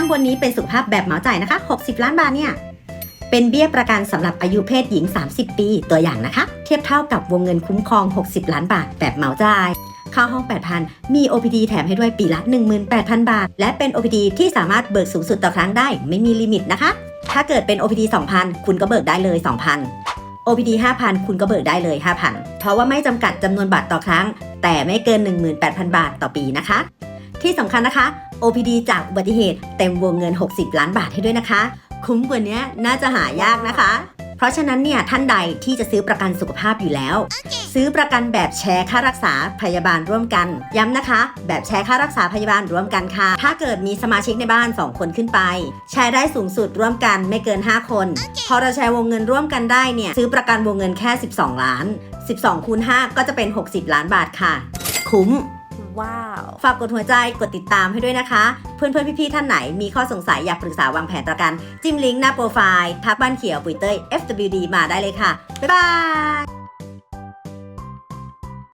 างบนนี้เป็นสุขภาพแบบเหมาจ่ายนะคะ 60 ล้านบาทเนี่ย เป็นเบี้ยประกันสำหรับอายุเพศหญิง 30 ปีตัวอย่างนะคะ เทียบเท่ากับวงเงินคุ้มครอง 60 ล้านบาทแบบเหมาจ่ายค่าห้อง 8,000 มี OPD แถมให้ด้วยปีละ 18,000 บาท และเป็น OPD ที่สามารถเบิกสูงสุดต่อครั้งได้ ไม่มีลิมิตนะคะ ถ้าเกิดเป็น OPD 2,000 คุณก็เบิกได้เลย 2,000 OPD 5,000 คุณก็เบิกได้เลย 5,000 เพราะว่าไม่จำกัดจำนวนบาทต่อครั้ง แต่ไม่เกิน 18,000 บาทต่อปีนะคะ ที่สำคัญนะคะ OPD จากอุบัติเหตุเต็มวงเงิน 60 ล้านบาทให้ด้วยนะคะ คุ้มกว่านี้น่าจะหายากนะคะ เพราะฉะนั้นเนี่ยท่านใดที่จะซื้อประกันสุขภาพอยู่แล้วซื้อประกันแบบแชร์ค่ารักษาพยาบาลร่วมกัน ย้ำนะคะ แบบแชร์ค่ารักษาพยาบาลร่วมกันค่ะ ถ้าเกิดมีสมาชิกในบ้าน 2 คนขึ้นไป แชร์ได้สูงสุดร่วมกันไม่เกิน 5 คนพอเราแชร์วงเงินร่วมกันได้เนี่ยซื้อประกันวงเงินแค่ 12 ล้าน 12คูณ5ก็จะเป็น 60 ล้านบาทค่ะ คุ้ม ว้าว ฝากกดหัวใจกดติดตามให้ด้วยนะคะ เพื่อนเพื่อนๆพี่ๆท่านไหนมีข้อสงสัยอยากปรึกษาวางแผนประกัน จิ้มลิงก์หน้าโปรไฟล์ทักบ้านเขียวปุ๋ยเต้ย FWD มาได้เลยค่ะ บ๊ายบาย